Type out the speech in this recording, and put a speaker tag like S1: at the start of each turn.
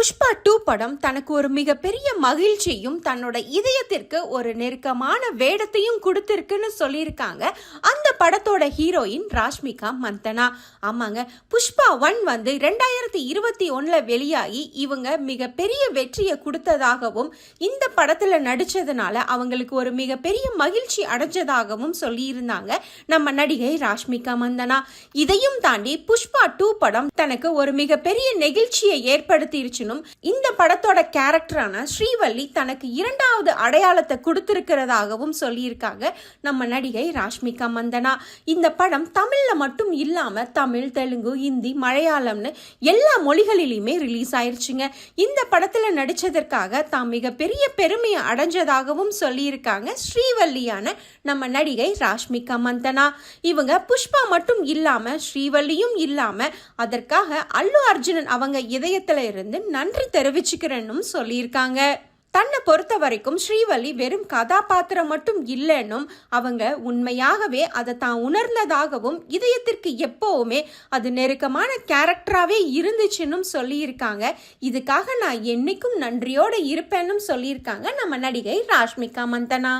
S1: Pushpa two படம் தனக்கு ஒரு மிகப்பெரிய மகிழ்ச்சியும் தன்னோட இதயத்திற்கு ஒரு நெருக்கமான வேடத்தையும் கொடுத்துருக்குன்னு சொல்லியிருக்காங்க. அந்த படத்தோட ஹீரோயின் ராஷ்மிகா மந்தனா. ஆமாங்க புஷ்பா ஒன் வந்து ரெண்டாயிரம் ரெண்டாயிரத்தி இருபத்தி ஒன்றில் வெளியாகி இவங்க மிகப்பெரிய வெற்றியை கொடுத்ததாகவும் இந்த படத்தில் நடித்ததுனால அவங்களுக்கு ஒரு மிகப்பெரிய மகிழ்ச்சி அடைஞ்சதாகவும் சொல்லியிருந்தாங்க நம்ம நடிகை ராஷ்மிகா மந்தனா. இதையும் தாண்டி புஷ்பா டூ படம் தனக்கு ஒரு மிகப்பெரிய நெகிழ்ச்சியை ஏற்படுத்திருச்சுனும் இந்த படத்தோட கேரக்டரான ஸ்ரீவல்லி தனக்கு இரண்டாவது அடையாளத்தை கொடுத்திருக்கிறதாகவும் சொல்லியிருக்காங்க நம்ம நடிகை ராஷ்மிகா மந்தனா. இந்த படம் தமிழில் மட்டும் இல்லாமல் தமிழ் தெலுங்கு ஹிந்தி மலையாளம்னு எல்லா எல்லா மொழிகளிலுமே ரிலீஸ் ஆயிருச்சுங்க. இந்த படத்தில் நடித்ததற்காக தாம் மிகப்பெரிய பெருமையை அடைஞ்சதாகவும் சொல்லியிருக்காங்க ஸ்ரீவல்லியான நம்ம நடிகை ராஷ்மிகா மந்தனா. இவங்க புஷ்பா மட்டும் இல்லாமல் ஸ்ரீவல்லியும் இல்லாமல் அதற்காக அல்லு அர்ஜுனன் அவங்க இதயத்தில் இருந்து நன்றி தெரிவிச்சுக்கிறேன்னு சொல்லியிருக்காங்க. தன்னை பொறுத்த வரைக்கும் ஸ்ரீவள்ளி வெறும் கதாபாத்திரம் மட்டும் இல்லைன்னும் அவங்க உண்மையாகவே அதை தான் உணர்ந்ததாகவும் இதயத்திற்கு எப்போவுமே அது நெருக்கமான கேரக்டராகவே இருந்துச்சுன்னும் சொல்லியிருக்காங்க. இதுக்காக நான் என்னைக்கும் நன்றியோடு இருப்பேன்னும் சொல்லியிருக்காங்க நம்ம நடிகை ராஷ்மிகா மந்தனா.